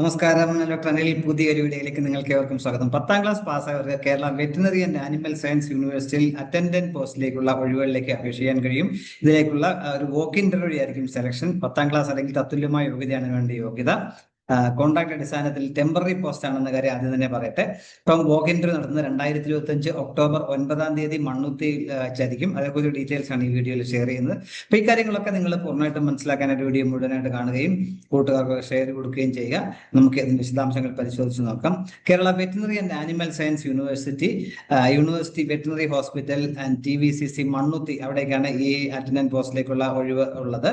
നമസ്കാരം. ഡോക്ടർ പുതിയൊരു വീഡിയോയിലേക്ക് നിങ്ങൾക്ക് ഏവർക്കും സ്വാഗതം. പത്താം class പാസ്സായവർക്ക് Kerala veterinary and animal science യൂണിവേഴ്സിറ്റിയിൽ അറ്റൻഡന്റ് പോസ്റ്റിലേക്കുള്ള ഒഴിവുകളിലേക്ക് അപേക്ഷ ചെയ്യാൻ കഴിയും. ഇതിലേക്കുള്ള ഒരു വോക്ക് ഇന്റർവ്യൂ ആയിരിക്കും സെലക്ഷൻ പത്താം ക്ലാസ് അല്ലെങ്കിൽ തത്തുല്യമായ യോഗ്യതയാണ് വേണ്ട യോഗ്യത. കോൺട്രാക്ട് അടിസ്ഥാനത്തിൽ ടെമ്പററി പോസ്റ്റ് ആണെന്ന കാര്യം ആദ്യം തന്നെ പറയട്ടെ. ഇപ്പം വോക്ക് ഇന്റർവ്യൂ നടത്തുന്നത് രണ്ടായിരത്തി ഇരുപത്തി അഞ്ച് ഒക്ടോബർ ഒൻപതാം തീയതി മണ്ണുത്തി വെച്ചായിരിക്കും അതേക്കുറിച്ച് ഡീറ്റെയിൽസ് ആണ് ഈ വീഡിയോയിൽ ഷെയർ ചെയ്യുന്നത്. അപ്പൊ ഈ കാര്യങ്ങളൊക്കെ നിങ്ങൾ പൂർണമായിട്ടും മനസ്സിലാക്കാനായിട്ട് വീഡിയോ മുഴുവനായിട്ട് കാണുകയും കൂട്ടുകാർക്ക് ഷെയർ കൊടുക്കുകയും ചെയ്യുക. നമുക്ക് ഇതിന്റെ വിശദാംശങ്ങൾ പരിശോധിച്ച് നോക്കാം. Kerala veterinary and animal science university university veterinary hospital and T V C C Mannuthy അവിടേക്കാണ് ഈ അറ്റൻഡന്റ് പോസ്റ്റിലേക്കുള്ള ഒഴിവ് ഉള്ളത്.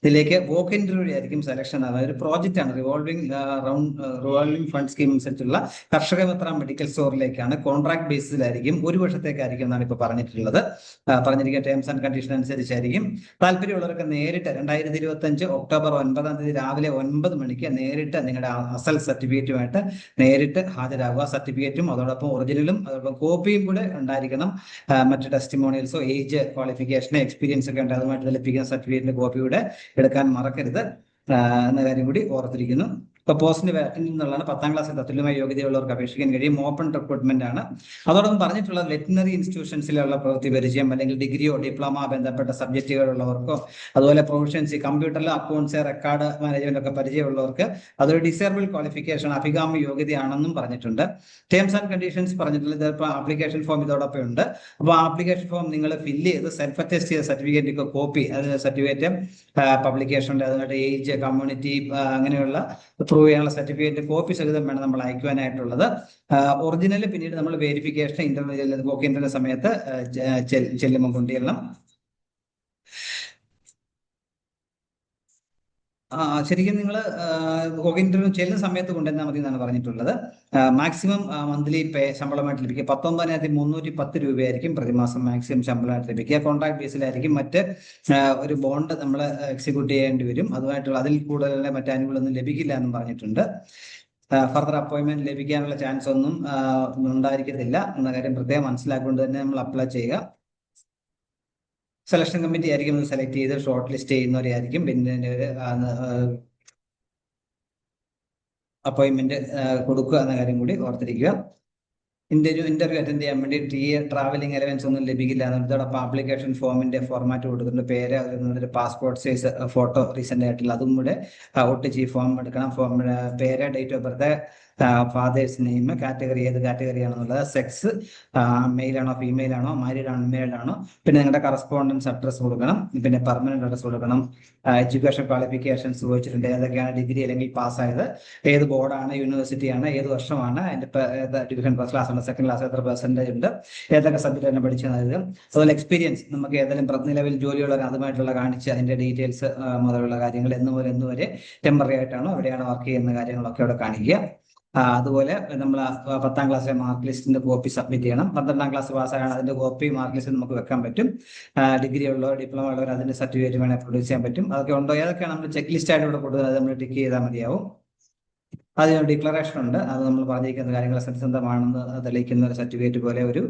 ഇതിലേക്ക് വോക്ക് ഇന്റർവ്യൂ ആയിരിക്കും സെലക്ഷൻ ഒരു പ്രോജക്റ്റ് ആണ്. Revolving round revolving fund scheme അനുസരിച്ചുള്ള കർഷക മിത്ര മെഡിക്കൽ സ്റ്റോറിലേക്കാണ് കോൺട്രാക്ട് ബേസിലായിരിക്കും ഒരു വർഷത്തേക്കായിരിക്കും എന്നാണ് ഇപ്പോൾ പറഞ്ഞിട്ടുള്ളത്. പറഞ്ഞിരിക്കുന്ന ടേംസ് ആൻഡ് കണ്ടീഷൻ അനുസരിച്ചായിരിക്കും. താല്പര്യമുള്ളവർക്ക് നേരിട്ട് രണ്ടായിരത്തി ഇരുപത്തഞ്ച് ഒക്ടോബർ ഒൻപതാം തീയതി രാവിലെ ഒൻപത് മണിക്ക് നേരിട്ട് നിങ്ങളുടെ അസൽ സർട്ടിഫിക്കറ്റുമായിട്ട് നേരിട്ട് ഹാജരാകുക. സർട്ടിഫിക്കറ്റും അതോടൊപ്പം ഒറിജിനലും അതോടൊപ്പം കോപ്പിയും കൂടെ ഉണ്ടായിരിക്കണം. മറ്റു ടെസ്റ്റിമോണിയൽസോ ഏജ് ക്വാളിഫിക്കേഷൻ എക്സ്പീരിയൻസ് ഒക്കെ ഉണ്ട്. അതുമായിട്ട് ലഭിക്കുന്ന സർട്ടിഫിക്കറ്റിന്റെ കോപ്പി കൂടെ എടുക്കാൻ മറക്കരുത്. എന്ന കാര്യം കൂടി ഓർത്തിരിക്കുന്നു. ഇപ്പൊ പോസ്റ്റിന് നിന്നുള്ളതാണ് പത്താം ക്ലാസ്സിൽ തത്തുല്യമായ യോഗ്യതയുള്ളവർക്ക് അപേക്ഷിക്കാൻ കഴിയും. ഓപ്പൺ റിക്രൂട്ട്മെന്റ് ആണ്. അതോടൊപ്പം പറഞ്ഞിട്ടുള്ള വെറ്റിനറി ഇൻസ്റ്റിറ്റ്യൂഷൻസിലുള്ള പ്രവൃത്തി പരിചയം അല്ലെങ്കിൽ ഡിഗ്രിയോ ഡിപ്ലോമ ബന്ധപ്പെട്ട സബ്ജക്റ്റുകളുള്ളവർക്കോ അതുപോലെ പ്രൊഫഷൻസി കമ്പ്യൂട്ടറിൽ അക്കൗണ്ട്സ് റെക്കോർഡ് മാനേജ്മെന്റ് ഒക്കെ പരിചയമുള്ളവർക്ക് അതൊരു ഡിസേബിൾ ക്വാളിഫിക്കേഷൻ അഭികാമ്യ യോഗ്യതയാണെന്നും പറഞ്ഞിട്ടുണ്ട്. ടേംസ് ആൻഡ് കണ്ടീഷൻസ് പറഞ്ഞിട്ടുള്ളത് ഇപ്പോൾ ആപ്ലിക്കേഷൻ ഫോം ഇതോടൊപ്പം ഉണ്ട്. അപ്പോൾ ആപ്ലിക്കേഷൻ ഫോം നിങ്ങൾ ഫില്ല് ചെയ്ത് സെൽഫ് അറ്റസ്റ്റ് ചെയ്ത സർട്ടിഫിക്കറ്റ് കോപ്പി അതിന്റെ സർട്ടിഫിക്കറ്റ് പബ്ലിക്കേഷൻ ഉണ്ട് അതിനായിട്ട് ഏജ് കമ്മ്യൂണിറ്റി അങ്ങനെയുള്ള പ്രൂവ് ചെയ്യാനുള്ള സർട്ടിഫിക്കറ്റ് കോപ്പി സഹിതം വേണം നമ്മൾ അയക്കുവാനായിട്ടുള്ളത്. ഒറിജിനൽ പിന്നീട് നമ്മൾ വെരിഫിക്കേഷൻ ഇന്റർവ്യൂ ചെല്ലുന്ന ഇന്റർവ്യൂ സമയത്ത് ചെല്ലുമ്പോൾ കൊണ്ടുവരണം. ആ ശരിക്കും നിങ്ങൾ വോക്ക് ഇന്റർവ്യൂ ചെല്ലുന്ന സമയത്ത് കൊണ്ടുവന്നാൽ മതി എന്നാണ് പറഞ്ഞിട്ടുള്ളത് മാക്സിമം മന്ത്ലി പേ ശമ്പളമായിട്ട് ലഭിക്കുക. പത്തൊമ്പതിനായിരത്തി മുന്നൂറ്റി പത്ത് രൂപയായിരിക്കും പ്രതിമാസം മാക്സിമം ശമ്പളമായിട്ട് ലഭിക്കുക. കോൺട്രാക്ട് ബേസിലായിരിക്കും മറ്റ് ഒരു ബോണ്ട് നമ്മൾ എക്സിക്യൂട്ട് ചെയ്യേണ്ടി വരും. അതുമായിട്ടുള്ള അതിൽ കൂടുതൽ മറ്റ് ആനുകൂല്യമൊന്നും ലഭിക്കില്ല എന്നും പറഞ്ഞിട്ടുണ്ട്. ഫർദർ അപ്പോയിന്റ്മെന്റ് ലഭിക്കാനുള്ള ചാൻസ് ഒന്നും ഉണ്ടായിരിക്കത്തില്ല. എന്ന കാര്യം പ്രത്യേകം മനസ്സിലാക്കിക്കൊണ്ട് തന്നെ നമ്മൾ അപ്ലൈ ചെയ്യുക. സെലക്ഷൻ കമ്മിറ്റി ആയിരിക്കും സെലക്ട് ചെയ്ത് ഷോർട്ട് ലിസ്റ്റ് ചെയ്യുന്നവരെയായിരിക്കും പിന്നെ അപ്പോയിൻമെന്റ് കൊടുക്കുക എന്ന കാര്യം കൂടി ഓർത്തിരിക്കുക. ഇന്റർവ്യൂ ഇന്റർവ്യൂ അറ്റൻഡ് ചെയ്യാൻ വേണ്ടി ടി ട്രാവലിംഗ് അലവൻസ് ഒന്നും ലഭിക്കില്ല. അതോടൊപ്പം ആപ്ലിക്കേഷൻ ഫോമിന്റെ ഫോർമാറ്റ് കൊടുക്കുന്നുണ്ട് പേര് ഒരു പാസ്പോർട്ട് സൈസ് ഫോട്ടോ റീസെന്റ് ആയിട്ടുള്ള അതും കൂടെ ഒട്ടിച്ച് ഫോം എടുക്കണം. ഫോം പേര് date of birth father's name category ഏത് കാറ്റഗറി ആണെന്നുള്ളത്? സെക്സ് മെയിൽ ആണോ ഫീമെയിൽ ആണോ മാരീഡ് ആണോ അൺമാരീഡ് ആണോ? പിന്നെ നിങ്ങളുടെ കറസ്പോണ്ടൻസ് അഡ്രസ് കൊടുക്കണം. പിന്നെ പെർമനന്റ് അഡ്രസ് കൊടുക്കണം. എഡ്യൂക്കേഷൻ ക്വാളിഫിക്കേഷൻസ് ചോദിച്ചിട്ടുണ്ട്. ഏതൊക്കെയാണ് ഡിഗ്രി അല്ലെങ്കിൽ പാസ്സായത് ഏത് ബോർഡാണ് യൂണിവേഴ്സിറ്റിയാണ് ഏത് വർഷമാണ്? അതിന്റെ ഡിവിഷൻ ഫസ്റ്റ് ക്ലാസ് ആണ് സെക്കൻഡ് ക്ലാസ് എത്ര പെർസെന്റേജ് ഉണ്ട്? ഏതൊക്കെ സബ്ജക്റ്റ് ആണ് പഠിച്ചത് അതുപോലെ എക്സ്പീരിയൻസ് നമുക്ക് ഏതെങ്കിലും നിലവിൽ ജോലിയുള്ളവർ അതുമായിട്ടുള്ള കാണിച്ച് അതിന്റെ ഡീറ്റെയിൽസ് മുതലുള്ള കാര്യങ്ങൾ എന്ന് മുതൽ വരെ ടെമ്പററി ആയിട്ടാണോ എവിടെയാണ് വർക്ക് ചെയ്യുന്ന കാര്യങ്ങളൊക്കെ അവിടെ കാണിക്കുക. അതുപോലെ നമ്മൾ പത്താം ക്ലാസ്സിലെ മാർക്ക് ലിസ്റ്റിന്റെ കോപ്പി സബ്മിറ്റ് ചെയ്യണം. പന്ത്രണ്ടാം ക്ലാസ് പാസ്സായാണ് അതിന്റെ കോപ്പി മാർക്ക് ലിസ്റ്റ് നമുക്ക് വെക്കാൻ പറ്റും. ഡിഗ്രി ഉള്ളവർ ഡിപ്ലോമ ഉള്ളവർ അതിന്റെ സർട്ടിഫിക്കറ്റ് വേണേൽ പ്രൊഡ്യൂസ് ചെയ്യാൻ പറ്റും. അതൊക്കെ ഉണ്ടോ? ഏതൊക്കെയാണ് നമ്മൾ ചെക്ക് ലിസ്റ്റ് ആയിട്ട് ഇവിടെ കൊടുക്കുന്നത്? നമ്മൾ ടിക്ക് ചെയ്താൽ മതിയാവും. അതിന് ഡിക്ലറേഷൻ ഉണ്ട്. അത് നമ്മൾ പറഞ്ഞിരിക്കുന്ന കാര്യങ്ങൾ സത്യസന്ധമാണെന്ന് തെളിയിക്കുന്ന ഒരു സർട്ടിഫിക്കറ്റ് പോലെ ഒരു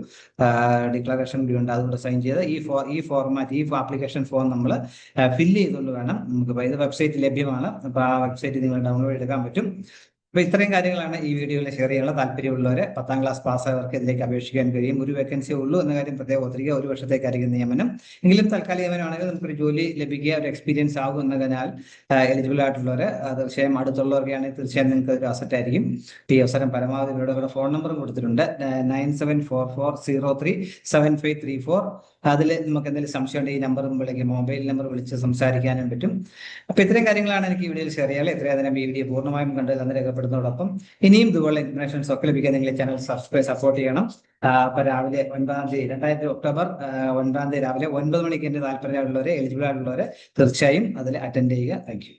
ഡിക്ലറേഷൻ കൂടി ഉണ്ട്. അതുകൊണ്ട് സൈൻ ചെയ്ത് ഈ ഫോ ഈ ഫോർമാറ്റ് ഈ ആപ്ലിക്കേഷൻ ഫോം നമ്മൾ ഫില്ല് ചെയ്തുകൊണ്ട് വേണം. നമുക്ക് ഇത് വെബ്സൈറ്റ് ലഭ്യമാണ്. അപ്പോൾ ആ വെബ്സൈറ്റ് നിങ്ങൾ ഡൗൺലോഡ് എടുക്കാൻ പറ്റും. അപ്പൊ ഇത്രയും കാര്യങ്ങളാണ് ഈ വീഡിയോയിൽ ഷെയർ ചെയ്യാനുള്ള താല്പര്യമുള്ളവരെ പത്താം ക്ലാസ് പാസ്സായവർക്ക് ഇതിലേക്ക് അപേക്ഷിക്കാൻ കഴിയും. ഒരു വേക്കൻസി ഉള്ളൂ എന്ന കാര്യം പ്രത്യേകം ഓർത്തിരിക്കുക. ഒരു വർഷത്തേക്കായിരിക്കും നിയമനം. എങ്കിലും തൽക്കാലിക നിയമനമാണെങ്കിൽ നമുക്കൊരു ജോലി ലഭിക്കുക ഒരു എക്സ്പീരിയൻസ് ആകും എന്നതിനാൽ എലിജിബിൾ ആയിട്ടുള്ളവർ തീർച്ചയായും അടുത്തുള്ളവർക്കാണെങ്കിൽ തീർച്ചയായും നിങ്ങൾക്ക് ഒരു അസറ്റ് ആയിരിക്കും. ഈ അവസരം പരമാവധി ഇവിടെ ഫോൺ നമ്പറും കൊടുത്തിട്ടുണ്ട്. Nine seven four four zero three seven five three four അതിൽ നമുക്ക് എന്തെങ്കിലും സംശയം ഉണ്ടെങ്കിൽ ഈ നമ്പർ വിളിക്കും മൊബൈൽ നമ്പർ വിളിച്ച് സംസാരിക്കാനും പറ്റും. അപ്പൊ ഇത്രയും കാര്യങ്ങളാണ് എനിക്ക് ഈ വീഡിയോയിൽ ഷെയർ ചെയ്യാൻ എത്രയും നേരം ഈ വീഡിയോ പൂർണമായും കണ്ട് തന്നെ രേഖപ്പെടുന്നതോടൊപ്പം ഇനിയും ഇതുപോലെ ഇൻഫർമേഷൻസ് ഒക്കെ ലഭിക്കാൻ നിങ്ങൾ ചാനൽ സബ്സ്ക്രൈബ് സപ്പോർട്ട് ചെയ്യണം. അപ്പൊ രാവിലെ ഒൻപതാം തീയതി രണ്ടായിരത്തി ഒക്ടോബർ ഒൻപതാം തീയതി രാവിലെ ഒൻപത് മണിക്ക് എന്റെ താല്പര്യമുള്ളവരെ എലിജിബിൾ ആയിട്ടുള്ളവരെ തീർച്ചയായും അതിൽ അറ്റൻഡ് ചെയ്യുക. താങ്ക്